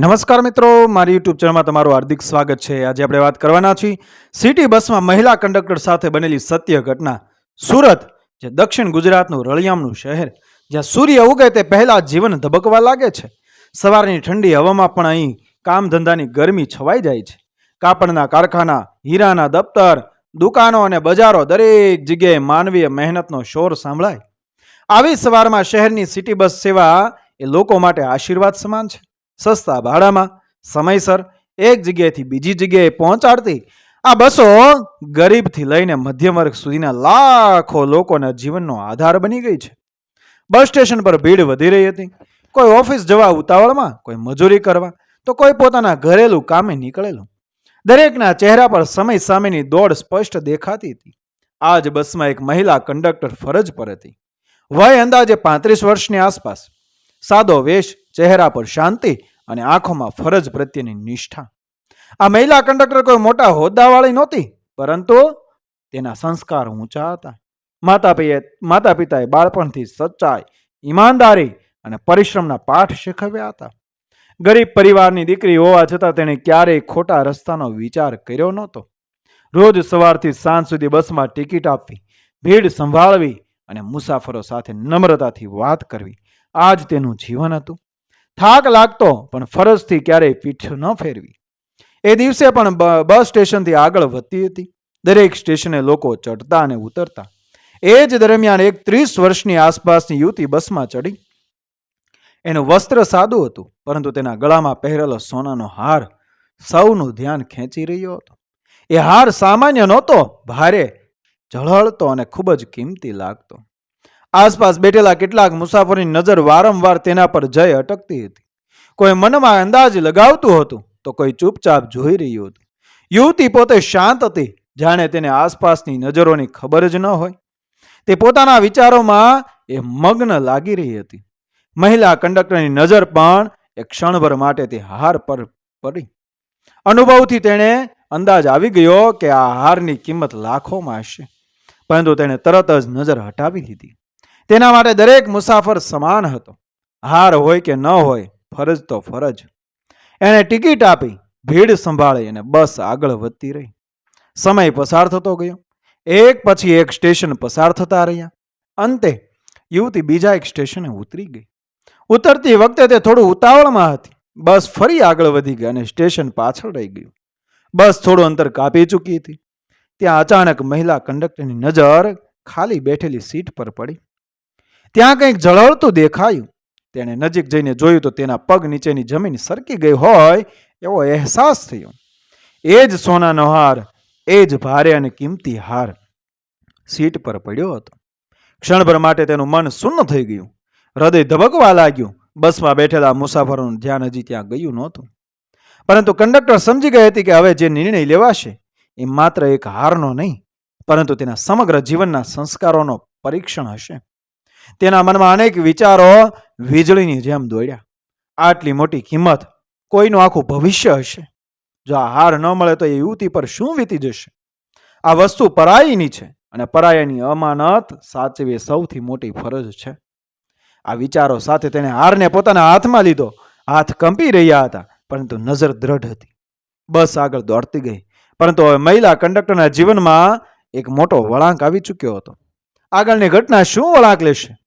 નમસ્કાર મિત્રો, મારી યુટ્યુબ ચેનલમાં તમારું હાર્દિક સ્વાગત છે. આજે આપણે વાત કરવાના છીએ સિટી બસમાં મહિલા કંડક્ટર સાથે બનેલી સત્ય ઘટના. સુરત, જે દક્ષિણ ગુજરાતનું રળિયામનું શહેર, જ્યાં સૂર્ય ઉગે તે પહેલાં જીવન ધબકવા લાગે છે. સવારની ઠંડી હવામાં પણ અહીં કામ ધંધાની ગરમી છવાઈ જાય છે. કાપડના કારખાના, હીરાના દફતર, દુકાનો અને બજારો દરેક જગ્યાએ માનવીય મહેનતનો શોર સાંભળાય. આવી સવારમાં શહેરની સિટી બસ સેવા એ લોકો માટે આશીર્વાદ સમાન છે. સસ્તા ભાડામાં સમયસર એક જગ્યાએથી બીજી જગ્યાએ પહોંચાડતી આ બસો ગરીબથી લઈને મધ્યમ વર્ગ સુધીના લાખો લોકોના જીવનનો આધાર બની ગઈ છે. બસ સ્ટેશન પર ભીડ વધી રહી હતી. કોઈ ઓફિસ જવા ઉતાવળમાં, કોઈ મજૂરી કરવા, તો કોઈ પોતાના ઘરેલું કામે નીકળેલું. દરેકના ચહેરા પર સમય સામેની દોડ સ્પષ્ટ દેખાતી હતી. આ જ બસમાં એક મહિલા કંડક્ટર ફરજ પર હતી. વય અંદાજે પાંત્રીસ વર્ષની આસપાસ. સાદો વેશ, ચહેરા પર શાંતિ અને આંખોમાં ફરજ પ્રત્યેની નિષ્ઠા. આ મહિલા કંડક્ટર કોઈ મોટા હોદ્દાવાળી નહોતી, પરંતુ તેના સંસ્કાર ઊંચા હતા. માતા પિયે માતા પિતાએ બાળપણથી સચ્ચાઈ, ઈમાનદારી અને પરિશ્રમના પાઠ શીખવ્યા હતા. ગરીબ પરિવારની દીકરી હોવા છતાં તેણે ક્યારેય ખોટા રસ્તાનો વિચાર કર્યો નહોતો. રોજ સવારથી સાંજ સુધી બસમાં ટિકિટ આપવી, ભીડ સંભાળવી અને મુસાફરો સાથે નમ્રતાથી વાત કરવી, આ જ તેનું જીવન હતું. થાક લાગતો, પણ ફરજથી ક્યારેય પીઠ ન ફેરવી. એ દિવસે પણ બસ સ્ટેશનથી આગળ વધતી હતી. દરેક સ્ટેશને લોકો ચડતા અને ઉતરતા. એ જ દરમિયાન એક ત્રીસ વર્ષની આસપાસની યુવતી બસમાં ચડી એનું વસ્ત્ર સાદું હતું, પરંતુ તેના ગળામાં પહેરેલો સોનાનો હાર સૌનું ધ્યાન ખેંચી રહ્યો હતો. એ હાર સામાન્ય નહોતો, ભારે ઝળહળતો અને ખૂબ જ કિંમતી લાગતો. આસપાસ બેઠેલા કેટલાક મુસાફરોની નજર વારંવાર તેના પર જઈ અટકતી હતી. કોઈ મનમાં અંદાજ લગાવતું હતું તો કોઈ ચૂપચાપ જોઈ રહ્યું હતું. યુવતી પોતે શાંત હતી, જાણે તેને આસપાસની નજરોની ખબર જ ન હોય. તે પોતાના વિચારોમાં એ મગ્ન લાગી રહી હતી. મહિલા કંડક્ટરની નજર પણ એ ક્ષણભર માટે તે હાર પર પડી. અનુભવથી તેણે અંદાજ આવી ગયો કે આ હારની કિંમત લાખોમાં હશે. પરંતુ તેણે તરત જ નજર હટાવી લીધી. તેના માટે દરેક મુસાફર સમાન હતો. હાર હોય કે ન હોય, ફરજ તો ફરજ. એણે ટિકિટ આપી, ભીડ સંભાળી અને બસ આગળ વધતી રહી. સમય પસાર થતો ગયો. એક પછી એક સ્ટેશન પસાર થતા રહ્યા. અંતે યુવતી બીજા એક સ્ટેશને ઉતરી ગઈ. ઉતરતી વખતે તે થોડું ઉતાવળમાં હતી. બસ ફરી આગળ વધી ગઈ અને સ્ટેશન પાછળ રહી ગયું. બસ થોડું અંતર કાપી ચૂકી હતી. ત્યાં અચાનક મહિલા કંડક્ટરની નજર ખાલી બેઠેલી સીટ પર પડી. ત્યાં કંઈક જળવળતું દેખાયું. તેણે નજીક જઈને જોયું તો તેના પગ નીચેની જમીન સરકી ગઈ હોય એવો અહેસાસ થયો. એ જ સોનાનો હાર, એ જ ભારે અને કિંમતી હાર સીટ પર પડ્યો હતો. ક્ષણભર માટે તેનું મન શૂન્ય થઈ ગયું. હૃદય ધબકવા લાગ્યું. બસમાં બેઠેલા મુસાફરોનું ધ્યાન હજી ત્યાં ગયું નહોતું. પરંતુ કંડક્ટર સમજી ગઈ હતી કે હવે જે નિર્ણય લેવાશે એ માત્ર એક હારનો નહીં, પરંતુ તેના સમગ્ર જીવનના સંસ્કારોનો પરીક્ષણ હશે. તેના મનમાં અનેક વિચારો વીજળીની જેમ દોડ્યા. આટલી મોટી કિંમત કોઈનું આખું ભવિષ્ય હશે? જો આ હાર ન મળે તો એ યુવતી પર શું વીતી જશે? આ વસ્તુ પરાયની છે અને પરાયાની અમાનત સાચવી સૌથી મોટી ફરજ છે. આ વિચારો સાથે તેણે હારને પોતાના હાથમાં લીધો. હાથ કંપી રહ્યા હતા, પરંતુ નજર દ્રઢ હતી. બસ આગળ દોડતી ગઈ. પરંતુ હવે મહિલા કંડક્ટરના જીવનમાં એક મોટો વળાંક આવી ચૂક્યો હતો. આગળની ઘટના શું વળાંક લેશે?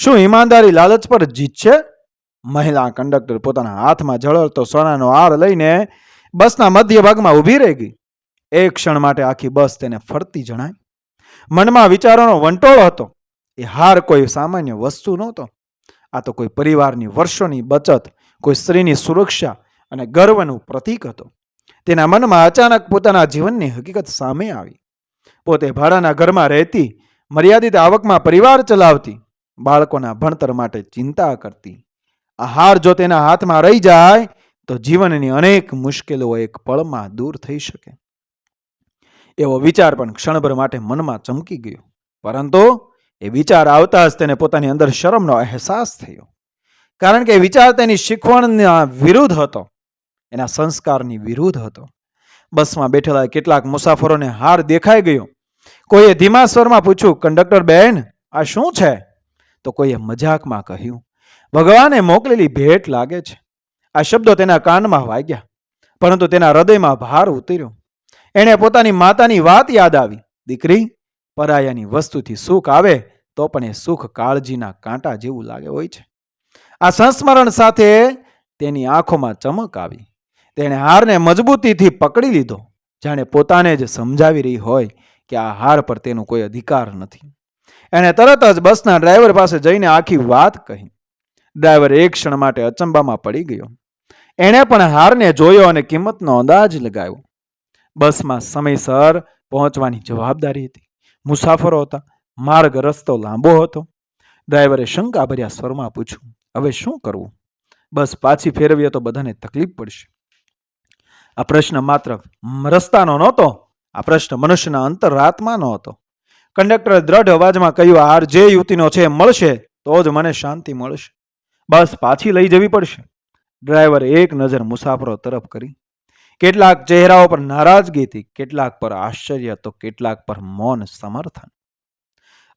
શું ઈમાનદારી લાલચ પર જીત છે? મહિલા કંડક્ટર પોતાના હાથમાં ઝળહળતો સોનાનો હાર લઈને બસના મધ્ય ભાગમાં ઊભી રહી ગઈ. એક ક્ષણ માટે આખી બસ તેને ફરતી જણાય મનમાં વિચારોનો વંટોળ હતો. એ હાર કોઈ સામાન્ય વસ્તુ નહોતો. આ તો કોઈ પરિવારની વર્ષોની બચત, કોઈ સ્ત્રીની સુરક્ષા અને ગર્વનું પ્રતીક હતો. તેના મનમાં અચાનક પોતાના જીવનની હકીકત સામે આવી. પોતે ભાડાના ઘરમાં રહેતી, મર્યાદિત આવકમાં પરિવાર ચલાવતી બાળકોના ભણતર માટે ચિંતા કરતી. આ હાર જો તેના હાથમાં રહી જાય, તો જીવનની અનેક મુશ્કેલીઓ એક પળમાં દૂર થઈ શકે. એવો વિચાર પણ ક્ષણભર માટે મનમાં ચમકી ગયો. પરંતુ એ વિચાર આવતા જ તેને પોતાની અંદર શરમનો અહેસાસ થયો. કારણ કે વિચાર તેની શીખવણના વિરુદ્ધ હતો. એના સંસ્કારની વિરુદ્ધ હતો. બસમાં બેઠેલા કેટલાક મુસાફરોને હાર દેખાઈ ગયો. કોઈએ ધીમા સ્વરમાં પૂછ્યું, કંડક્ટર બેન, આ શું છે? તો કોઈએ મજાકમાં કહ્યું, ભગવાને મોકલેલી ભેટ લાગે છે. આ શબ્દો તેના કાનમાં વાગ્યા, પરંતુ તેના હૃદયમાં ભાર ઉતર્યો. એણે પોતાની માતાની વાત યાદ આવી. દીકરી, પરાયાની વસ્તુથી સુખ આવે તો પણ એ સુખ કાળજીના કાંટા જેવું લાગે હોય છે. આ સંસ્મરણ સાથે તેની આંખોમાં ચમક આવી. તેણે હારને મજબૂતીથી પકડી લીધો, જાણે પોતાને જ સમજાવી રહી હોય કે આ હાર પર તેનો કોઈ અધિકાર નથી. એણે તરત જ બસના ડ્રાઈવર પાસે જઈને આખી વાત કહી. ડ્રાઈવર એક ક્ષણ માટે અચંબામાં પડી ગયો. એણે પણ હારને જોયો અને કિંમતનો અંદાજ લગાવ્યો. બસમાં સમયસર પહોંચવાની જવાબદારી હતી. મુસાફરો હતા. માર્ગ રસ્તો લાંબો હતો. ડ્રાઈવરે શંકાભર્યા સ્વરમાં પૂછ્યું, હવે શું કરવું? બસ પાછી ફેરવીએ તો બધાને તકલીફ પડશે. આ પ્રશ્ન માત્ર રસ્તાનો નહોતો, આ પ્રશ્ન મનુષ્યના અંતરાત્માનો હતો. કંડક્ટરે દ્રઢ અવાજમાં કહ્યું હાર જે યુવતીનો છે, મળશે, તો જ મને શાંતિ મળશે. બસ પાછી લઈ જવી પડશે. ડ્રાઈવરે એક નજર મુસાફરો તરફ કરી. કેટલાક ચહેરાઓ પર નારાજગી હતી, કેટલાક પર આશ્ચર્ય, તો કેટલાક પર મૌન સમર્થન.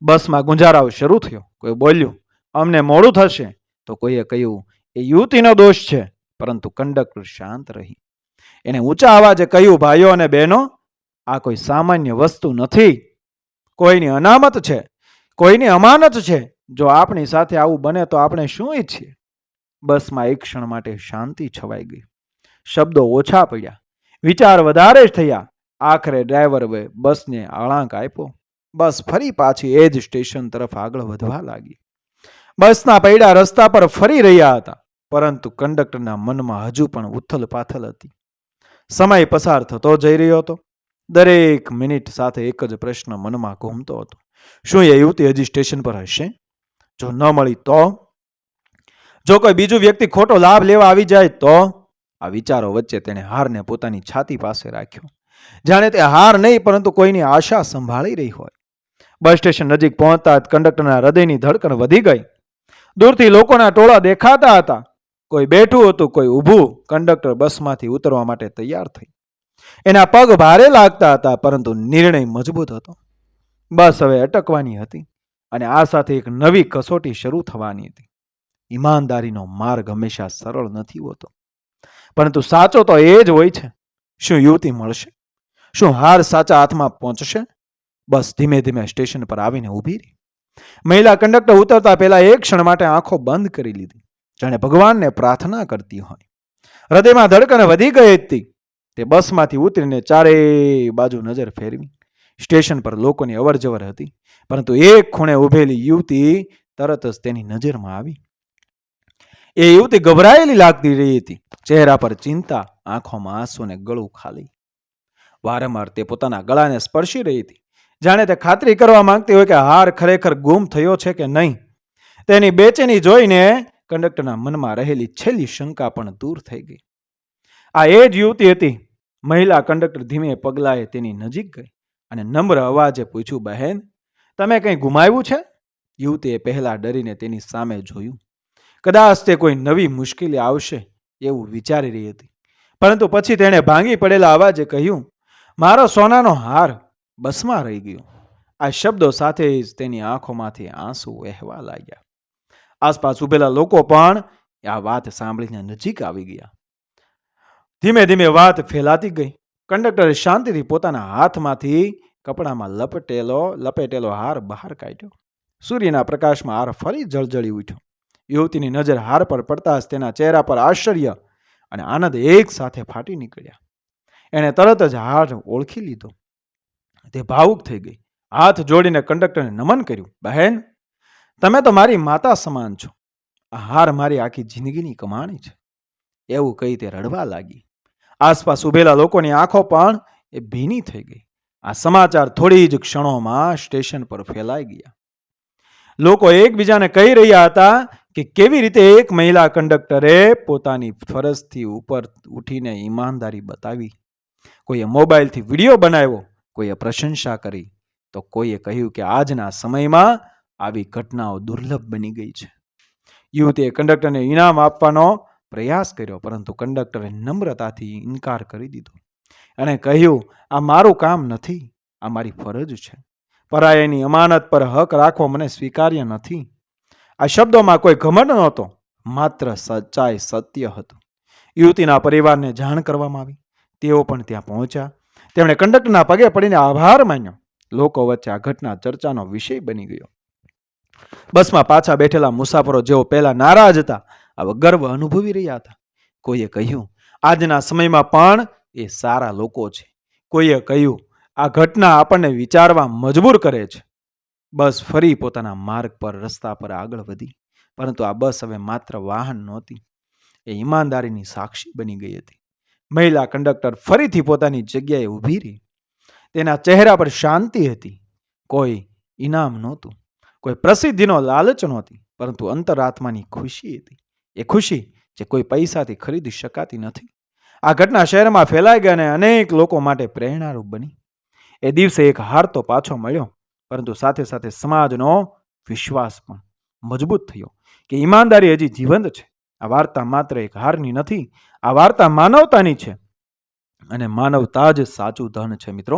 બસમાં ગુંજારાઓ શરૂ થયો. કોઈ બોલ્યું, અમને મોડું થશે. તો કોઈએ કહ્યું, એ યુવતીનો દોષ છે. પરંતુ કંડક્ટર શાંત રહી. એને ઊંચા અવાજે કહ્યું, ભાઈઓ અને બહેનો, આ કોઈ સામાન્ય વસ્તુ નથી. કોઈની અનામત છે, કોઈની અમાનત છે, જો આપણી સાથે આવું બને તો આપણે શું ઈચ્છીએ? બસમાં એક ક્ષણ માટે શાંતિ છવાઈ ગઈ. શબ્દો ઓછા પડ્યા. વિચાર વધારે જ થયા. આખરે ડ્રાઈવરે બસને અળાંક આપ્યો. બસ ફરી પાછી એ જ સ્ટેશન તરફ આગળ વધવા લાગી. બસના પૈડા રસ્તા પર ફરી રહ્યા હતા, પરંતુ કંડક્ટરના મનમાં હજુ પણ ઉથલ પાથલ હતી. સમય પસાર થતો જઈ રહ્યો હતો. દરેક મિનિટ સાથે એક જ પ્રશ્ન મનમાં ઘૂમતો હતો. શું એ યુવતી હજી સ્ટેશન પર હશે? જો ન મળી તો? જો કોઈ બીજું વ્યક્તિ ખોટો લાભ લેવા આવી જાય તો? આ વિચારો વચ્ચે તેણે હારને પોતાની છાતી પાસે રાખ્યો. જાણે તે હાર નહીં, પરંતુ કોઈની આશા સંભાળી રહી હોય. બસ સ્ટેશન નજીક પહોંચતા જ કંડક્ટરના હૃદયની ધડકણ વધી ગઈ. દૂરથી લોકોના ટોળા દેખાતા હતા. કોઈ બેઠું હતું, કોઈ ઊભું. કંડક્ટર બસમાંથી ઉતરવા માટે તૈયાર થઈ. એના પગ ભારે લાગતા હતા, પરંતુ નિર્ણય મજબૂત હતો. બસ હવે અટકવાની હતી અને આ સાથે એક નવી કસોટી શરૂ થવાની હતી. ઈમાનદારીનો માર્ગ હંમેશા સરળ નથી હોતો. પરંતુ સાચો તો એ જ હોય છે, શું યુવતી મળશે? શું હાર સાચા હાથમાં પહોંચશે? બસ ધીમે ધીમે સ્ટેશન પર આવીને ઊભી રહી. મહિલા કંડક્ટર ઉતરતા પહેલા એક ક્ષણ માટે આંખો બંધ કરી લીધી, જાણે ભગવાનને પ્રાર્થના કરતી હોય. હૃદયમાં ધડકન વધી ગઈ હતી. તે બસમાંથી ઉતરીને ચારે બાજુ નજર ફેરવી. સ્ટેશન પર લોકોની અવરજવર હતી, પરંતુ એક ખૂણે ઊભેલી યુવતી તરત જ તેની નજરમાં આવી. એ યુવતી ગભરાયેલી લાગતી રહી હતી. ચહેરા પર ચિંતા, આંખોમાં આંસુ અને ગળું ખાલી. વારંવાર તે પોતાના ગળાને સ્પર્શી રહી હતી. જાણે તે ખાતરી કરવા માંગતી હોય કે હાર ખરેખર ગુમ થયો છે કે નહીં. તેની બેચેની જોઈને કંડક્ટરના મનમાં રહેલી છેલ્લી શંકા પણ દૂર થઈ ગઈ. આ એ જ યુવતી હતી. મહિલા કંડક્ટર ધીમે પગલાએ તેની નજીક ગઈ અને નમ્ર અવાજે પૂછ્યું, બહેન, તમે કંઈ ગુમાવ્યું છે? યુવતીએ પહેલાં ડરીને તેની સામે જોયું. કદાચ તે કોઈ નવી મુશ્કેલી આવશે, એવું વિચારી રહી હતી. પરંતુ પછી તેણે ભાંગી પડેલા અવાજે કહ્યું, મારો સોનાનો હાર બસમાં રહી ગયો. આ શબ્દો સાથે જ તેની આંખોમાંથી આંસુ વહેવા લાગ્યા. આસપાસ ઉભેલા લોકો પણ આ વાત સાંભળીને નજીક આવી ગયા. ધીમે ધીમે વાત ફેલાતી ગઈ. કંડક્ટરે શાંતિથી પોતાના હાથમાંથી કપડામાં લપટેલો, લપેટેલો હાર બહાર કાઢ્યો. સૂર્યના પ્રકાશમાં હાર ફરી જળજળી ઉઠ્યો. યુવતીની નજર હાર પર પડતા જ તેના ચહેરા પર આશ્ચર્ય અને આનંદ એક સાથે ફાટી નીકળ્યા. એણે તરત જ હાર ઓળખી લીધો. તે ભાવુક થઈ ગઈ. હાથ જોડીને કંડક્ટરને નમન કર્યું, બહેન, તમે તો મારી માતા સમાન છો. આ હાર મારી આખી જિંદગીની કમાણી છે. એવું કહી તે રડવા લાગી. આસપાસ ઉભેલા લોકોની આંખો પણ એ ભીની થઈ ગઈ. આ સમાચાર થોડી જ ક્ષણોમાં સ્ટેશન પર ફેલાઈ ગયા. લોકો એકબીજાને કહી રહ્યા હતા કે કેવી રીતે એક મહિલા કંડક્ટરે પોતાની ફરજથી ઉપર ઉઠીને ઈમાનદારી બતાવી. કોઈએ મોબાઈલથી વીડિયો બનાવ્યો, કોઈએ પ્રશંસા કરી, તો કોઈએ કહ્યું કે આજના સમયમાં આવી ઘટનાઓ દુર્લભ બની ગઈ છે. યુવતીએ કંડક્ટરને ઇનામ આપવાનો પ્રયાસ કર્યો, પરંતુ કંડક્ટરે નમ્રતાથી ઇનકાર કરી દીધો. અને કહ્યું, આ મારું કામ નથી, આ મારી ફરજ છે. પરાયની અમાનત પર હક રાખવો મને સ્વીકાર્ય નથી. આ શબ્દોમાં કોઈ ઘમંડ નહોતો, માત્ર સચ્ચાઈ સત્ય હતું. યુવતીના પરિવારને જાણ કરવામાં આવી. તેઓ પણ ત્યાં પહોંચ્યા. તેમણે કંડક્ટરના પગે પડીને આભાર માન્યો. લોકો વચ્ચે આ ઘટના ચર્ચાનો વિષય બની ગયો. બસમાં પાછા બેઠેલા મુસાફરો જેઓ પહેલા નારાજ હતા હવે ગર્વ અનુભવી રહ્યા હતા. કોઈએ કહ્યું, આજના સમયમાં પણ એ સારા લોકો છે. કોઈએ કહ્યું, આ ઘટના આપણને વિચારવા મજબૂર કરે છે. બસ ફરી પોતાના માર્ગ પર, રસ્તા પર આગળ વધી. પરંતુ આ બસ હવે માત્ર વાહન નહોતી. એ ઈમાનદારીની સાક્ષી બની ગઈ હતી. મહિલા કંડક્ટર ફરીથી પોતાની જગ્યાએ ઊભી રહી. તેના ચહેરા પર શાંતિ હતી. કોઈ ઇનામ નહોતું. કોઈ પ્રસિદ્ધિનો લાલચ નહોતી. પરંતુ અંતરાત્માની ખુશી હતી. એ ખુશી જે કોઈ પૈસાથી ખરીદી શકાતી નથી. આ ઘટના શહેરમાં ફેલાઈ ગઈ અને અનેક લોકો માટે પ્રેરણારૂપ બની. એ દિવસે એક હાર તો પાછો મળ્યો, પરંતુ સાથે સાથે સમાજનો વિશ્વાસ પણ મજબૂત થયો કે ઈમાનદારી હજી જીવંત છે. આ વાર્તા માત્ર એક હારની નથી, આ વાર્તા માનવતાની છે અને માનવતા જ સાચું ધન છે મિત્રો.